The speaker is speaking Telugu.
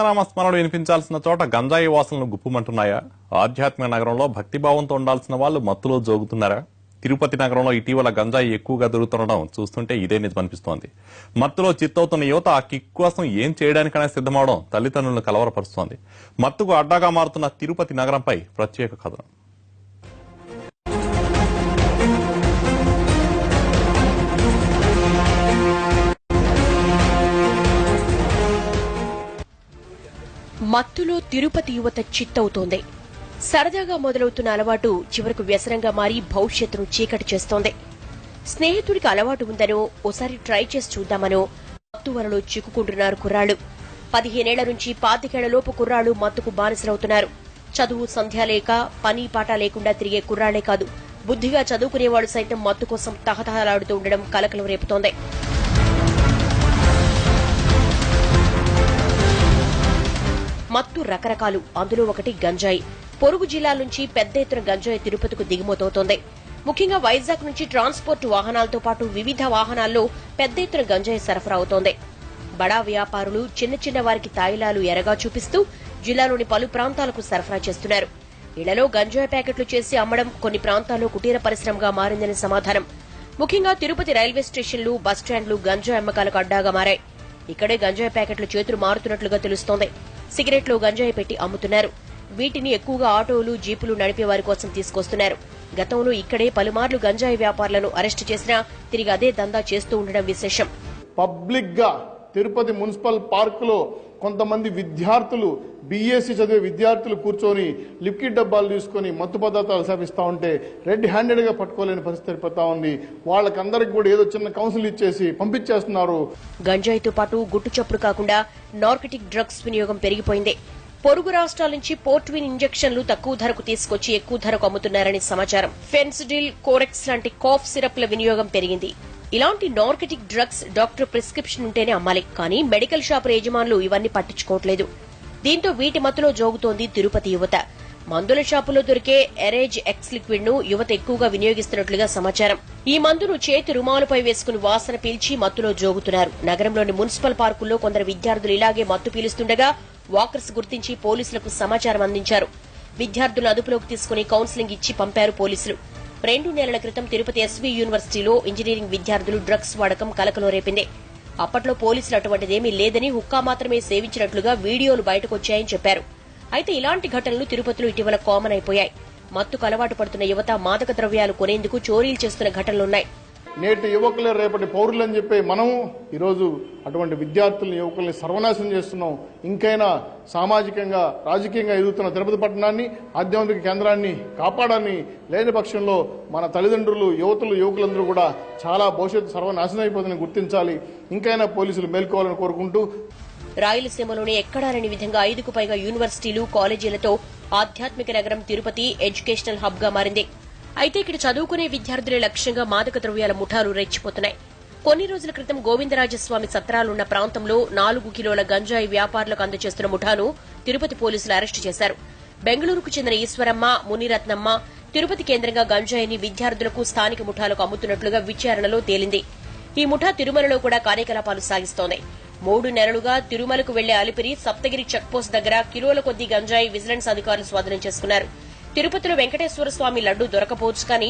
కృష్ణనామ స్మరణలు వినిపించాల్సిన చోట గంజాయి వాసనలు గుప్పుమంటున్నాయా? ఆధ్యాత్మిక నగరంలో భక్తిభావంతో ఉండాల్సిన వాళ్ళు మత్తులో జోగుతున్నారా? తిరుపతి నగరంలో ఇటీవల గంజాయి ఎక్కువగా దొరుకుతుండడం చూస్తుంటే ఇదే నిజమనిపిస్తోంది. మత్తులో చిత్తవుతున్న యువత ఆ కిక్ కోసం ఏం చేయడానికైనా సిద్ధమవడం తల్లిదండ్రులను కలవరపరుస్తోంది. మత్తుకు అడ్డాగా మారుతున్న తిరుపతి నగరంపై ప్రత్యేక కథనం. మత్తులో తిరుపతి యువత చిత్తవుతోంది. సరదాగా మొదలవుతున్న అలవాటు చివరకు వ్యసనంగా మారి భవిష్యత్తును చీకటి చేస్తోంది. స్నేహితుడికి అలవాటు ఉందనో ఓసారి ట్రై చేసి చూద్దామనో మత్తు వలలో చిక్కుకుంటున్నారు కుర్రాళ్ళు పదిహేనేళ్ళ నుంచి పాతికేళ్ళలోపు కుర్రాళ్ళు మత్తుకు బానిసలవుతున్నారు. చదువు సంధ్య లేక పని పాట లేకుండా తిరిగే కుర్రాళ్ళే కాదు. బుద్ధిగా చదువుకునేవాడు సైతం మత్తు కోసం తహతహలాడుతూ ఉండడం కలకలం రేపుతోంది. మత్తు రకరకాలు అందులో ఒకటి గంజాయి. పొరుగు జిల్లాల నుంచి పెద్ద ఎత్తున గంజాయి తిరుపతికు దిగుమతవుతోంది. ముఖ్యంగా వైజాగ్ నుంచి ట్రాన్స్పోర్ట్ వాహనాలతో పాటు వివిధ వాహనాల్లో పెద్ద ఎత్తున గంజాయి సరఫరా అవుతోంది. బడా వ్యాపారులు చిన్న చిన్న వారికి తాయిలాలు ఎరగా చూపిస్తూ జిల్లాలోని పలు ప్రాంతాలకు సరఫరా చేస్తున్నారు. ఇళ్ళలో గంజాయి ప్యాకెట్లు చేసి అమ్మడం కొన్ని ప్రాంతాల్లో కుటీర పరిశ్రమగా మారిందని సమాధానం. ముఖ్యంగా తిరుపతి రైల్వే స్టేషన్లు బస్టాండ్లు గంజాయి అమ్మకాలకు అడ్డాగా మారాయి. ఇక్కడే గంజాయి ప్యాకెట్లు చేతులు మారుతున్నట్లుగా తెలుస్తోంది. సిగరెట్లు గంజాయి పెట్టి అమ్ముతున్నారు. వీటిని ఎక్కువగా ఆటోలు జీపులు నడిపే వారి కోసం తీసుకొస్తున్నారు. గతంలో ఇక్కడే పలుమార్లు గంజాయి వ్యాపారులను అరెస్టు చేసినా తిరిగి అదే దందా చేస్తూ ఉండడం విశేషం. పబ్లిక్గా తిరుపతి మున్సిపల్ పార్కులో కొంతమంది విద్యార్థులు బీఎస్సీ చదివే విద్యార్థులు కూర్చొని లిక్విడ్ డబ్బాలు తీసుకొని మత్తు పదార్థాలు సేవిస్తూ ఉంటే రెడ్ హ్యాండెడ్గా పట్టుకోలేని పరిస్థితి ఏర్పడతా ఉంది. వాళ్ళకందరికి కూడా ఏదో చిన్న కౌన్సిల్ ఇచ్చేసి పంపించేస్తున్నారు. గంజాయితో పాటు గుట్టు చప్పుడు కాకుండా నార్కటిక్ డ్రగ్స్ వినియోగం పెరిగిపోయింది. పొరుగు రాష్ట్రాల నుంచి పోర్ట్విన్ ఇంజెక్షన్లు తక్కువ ధరకు తీసుకొచ్చి ఎక్కువ ధరకు అమ్ముతున్నారని సమాచారం. ఫెన్సిడిల్ కోరెక్స్ లాంటి కాఫ్ సిరప్ల వినియోగం పెరిగింది. ఇలాంటి నార్కెటిక్ డ్రగ్స్ డాక్టర్ ప్రిస్క్రిప్షన్ ఉంటేనే అమ్మాలి. కానీ మెడికల్ షాపుల యజమానులు ఇవన్నీ పట్టించుకోవట్లేదు. దీంతో వీటి మత్తులో జోగుతోంది తిరుపతి యువత. మందుల షాపులో దొరికే ఎరేజ్ ఎక్స్ లిక్విడ్ను యువత ఎక్కువగా వినియోగిస్తున్నట్లుగా సమాచారం. ఈ మందును చేతి రుమాలుపై వేసుకుని వాసన పీల్చి మత్తులో జోగుతున్నారు. నగరంలోని మున్సిపల్ పార్కుల్లో కొందరు విద్యార్థులు ఇలాగే మత్తు పీలుస్తుండగా వాకర్స్ గుర్తించి పోలీసులకు సమాచారం అందించారు. విద్యార్థులను అదుపులోకి తీసుకుని కౌన్సిలింగ్ ఇచ్చి పంపారు పోలీసులు. రెండు నెలల క్రితం తిరుపతి ఎస్వీ యూనివర్సిటీలో ఇంజనీరింగ్ విద్యార్థులు డ్రగ్స్ వాడకం కలకలం రేపింది. అప్పట్లో పోలీసులు అటువంటిదేమీ లేదని హుక్కా మాత్రమే సేవించినట్లుగా వీడియోలు బయటకొచ్చాయని చెప్పారు. అయితే ఇలాంటి ఘటనలు తిరుపతిలో ఇటీవల కామన్ అయిపోయాయి. మత్తుకు అలవాటు పడుతున్న యువత మాదక ద్రవ్యాలు కొనేందుకు చోరీలు చేస్తున్న ఘటనలున్నాయి. నేటి యువకులే రేపటి పౌరులు అని చెప్పి మనము ఈరోజు అటువంటి విద్యార్థులను యువకుల్ని సర్వనాశనం చేస్తున్నాం. ఇంకైనా సామాజికంగా రాజకీయంగా ఎదుగుతున్న తిరుపతి పట్టణాన్ని ఆధ్యాత్మిక కేంద్రాన్ని కాపాడాలని లేని పక్షంలో మన తల్లిదండ్రులు యువతులు యువకులందరూ కూడా చాలా భవిష్యత్తు సర్వనాశనం అయిపోతుందని గుర్తించాలి. ఇంకైనా పోలీసులు మేల్కోవాలని కోరుకుంటూ రాయలసీమలోనే ఎక్కడా లేని విధంగా ఐదుకు పైగా యూనివర్సిటీలు కాలేజీలతో ఆధ్యాత్మిక నగరం తిరుపతి ఎడ్యుకేషనల్ హబ్గా మారింది. అయితే ఇక్కడ చదువుకునే విద్యార్థులే లక్ష్యంగా మాదక ద్రవ్యాల ముఠాలు రెచ్చిపోతున్నాయి. కొన్ని రోజుల క్రితం గోవిందరాజస్వామి సత్రాలున్న ప్రాంతంలో నాలుగు కిలోల గంజాయి వ్యాపారులకు అందజేస్తున్న ముఠాను తిరుపతి పోలీసులు అరెస్టు చేశారు. బెంగళూరుకు చెందిన ఈశ్వరమ్మ మునిరత్నమ్మ తిరుపతి కేంద్రంగా గంజాయిని విద్యార్థులకు స్థానిక ముఠాలకు అమ్ముతున్నట్లుగా విచారణలో తేలింది. ఈ ముఠా తిరుమలలో కూడా కార్యకలాపాలు సాగిస్తోంది. మూడు నెలలుగా తిరుమలకు వెళ్ళే అలిపిరి సప్తగిరి చెక్పోస్ట్ దగ్గర కిలోల కొద్దీ గంజాయి విజిలెన్స్ అధికారులు స్వాధీనం చేసుకున్నారు. తిరుపతిలో వెంకటేశ్వర స్వామి లడ్డు దొరకపోవచ్చు కానీ